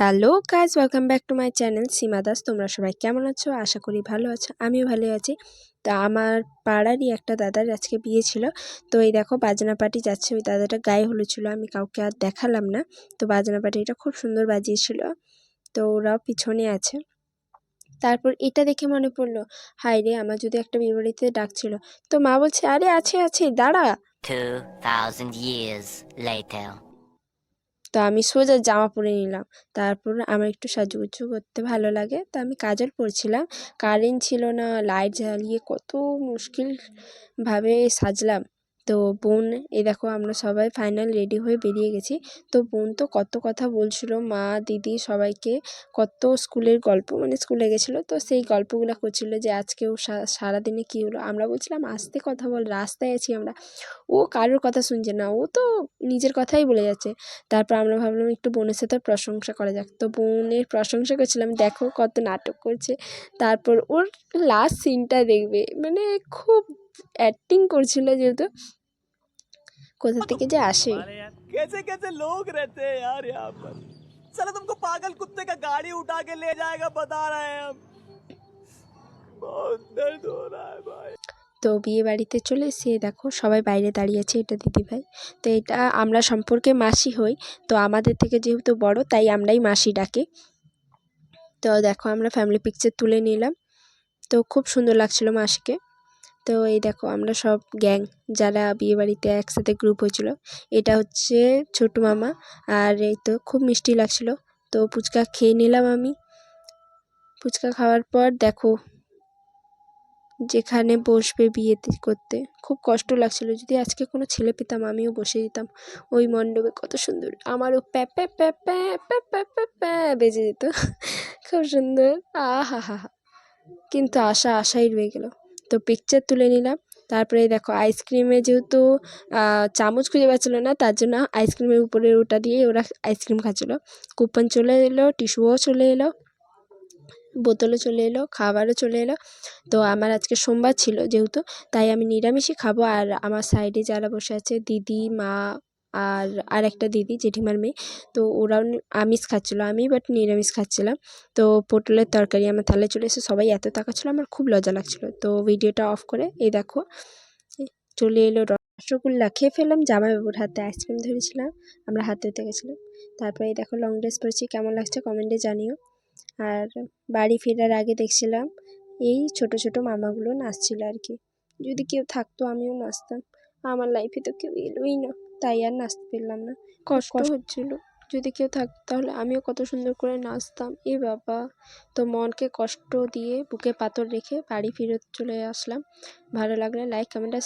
Hello guys welcome back to my channel Seema Das তোমরা সবাই কেমন আছো? আশা করি ভালো আছো আমিও ভালো আছি। তা আমার পাড়ারই একটা দাদার আজকে বিয়ে ছিল। তো এই দেখো বাজনা পার্টি যাচ্ছে। ওই দাদাটা গায়ে হলুদ ছিল আমি কাউকে আর দেখালাম না। তো বাজনা পার্টিটা খুব সুন্দর বাজিয়েছিল। তো ওরাও পিছনে আছে। তারপর এটা দেখে মনে পড়ল হায় রে আমার যদি একটা বাড়িতে ডাকছিল। তো মা বলছে আরে আছে আছে দাঁড়া। 2,000 years later. তো আমি সোজা জামা পরে নিলাম। তারপর আমার একটু সাজুগুজু করতে ভালো লাগে। তো আমি কাজল পরছিলাম। কারেন্ট ছিল না লাইট জ্বালিয়ে কত মুশকিলভাবে সাজলাম। তো বোন, এই দেখো আমরা সবাই ফাইনাল রেডি হয়ে বেরিয়ে গেছি। তো বোন তো কত কথা বলছিল, মা, দিদি সবাইকে কত স্কুলের গল্প মানে স্কুলে গেছিল। তো সেই গল্পগুলো করছিল যে আজকেও সা- সারাদিনে কী হলো। আমরা বলছিলাম, আসতে কথা বল, রাস্তায় আছি আমরা। ও কারোর কথা শুনছে না, ও তো নিজের কথাই বলে যাচ্ছে। তারপর আমরা ভাবলাম, একটু বোনের সাথে প্রশংসা করা যাক। তো বোনের প্রশংসা করছিলাম, দেখো কত নাটক করছে। তারপর ওর লাস্ট সিনটা দেখবে মানে খুব অ্যাক্টিং করছিল যেহেতু। কোথা থেকে যে আসে अरे यार कैसे कैसे लोग रहते हैं यार यहाँ पर साला तुमको पागल कुत्ते का गाड़ी उठा के ले जाएगा बता रहे हैं हम बहुत दर्द हो रहा है भाई তো বিয়ে বাড়িতে চলে এসে দেখো সবাই বাইরে দাঁড়িয়ে আছে এটা দিদিভাই তো এটা আমরা সম্পর্কে মাসি হই তো আমাদের থেকে যেহেতু বড় তাই আমরাই মাসি ডাকি তো দেখো আমরা ফ্যামিলি পিকচার তুলে নিলাম তো খুব সুন্দর লাগছিল মাসিকে তো এই দেখো, আমরা সব গ্যাং যারা বিয়েবাড়িতে একসাথে গ্রুপ হয়েছিল, এটা হচ্ছে ছোটো মামা আর এই তো খুব মিষ্টি লাগছিল। তো ফুচকা খেয়ে নিলাম আমি। ফুচকা খাওয়ার পর দেখো, যেখানে বসবে বিয়েতে করতে, খুব কষ্ট লাগছিল। যদি আজকে কোনো ছেলে পেতাম, আমিও বসে যেতাম। ওই মণ্ডপে কত সুন্দর। আমারও প্যাপে প্যাপে প্যাপে প্যাপে বেজে যেত। খুব সুন্দর। আহা হা হা হা। কিন্তু আশা, আশাই রয়ে গেল। তো পিকচার তুলে নিলাম। তারপরে দেখো আইসক্রিমে যেহেতু চামচ খুঁজে পাচ্ছিল না, তার জন্য আইসক্রিমের উপরে ওটা দিয়ে ওরা আইসক্রিম খাচ্ছিলো। কুপন চলে এলো টিস্যুও চলে এলো, বোতলও চলে এলো, খাবারও চলে এলো। তো আমার আজকে সোমবার ছিল যেহেতু, তাই আমি নিরামিষই খাব। আর আমার সাইডে যারা বসে আছে, দিদি, মা আর আর একটা দিদি, জেঠিমার মেয়ে। তো ওরাও আমিষ খাচ্ছিলো, আমি বাট নিরামিষ খাচ্ছিলাম। তো পটলের তরকারি আমার থালায় চলে এসে সবাই এত তাকাচ্ছিলো, আমার খুব লজ্জা লাগছিল। তো ভিডিওটা অফ করে, এই দেখো চলে এলো রসগোল্লা। খেয়ে ফেললাম জামাইবাবুর হাতে আইসক্রিম ধরেছিলাম, আমরা হাতে গেছিলাম। তারপরে এই দেখো লং ড্রেস পরেছি, কেমন লাগছে কমেন্টে জানিও। আর বাড়ি ফেরার আগে দেখছিলাম, এই ছোট ছোট মামাগুলো নাচছিল আর কি। যদি কেউ থাকতো, আমিও নাচতাম। আমার লাইফে তো কেউ এলোই না। তাই আর নাচতে পারলাম না। কষ্ট হচ্ছিল। যদি কেউ থাকতো তাহলে আমিও কত সুন্দর করে নাচতাম। এ বাবা তো মনকে কষ্ট দিয়ে বুকে পাথর রেখে বাড়ি ফিরত চলে আসলাম। ভালো লাগলে লাইক কমেন্ট আর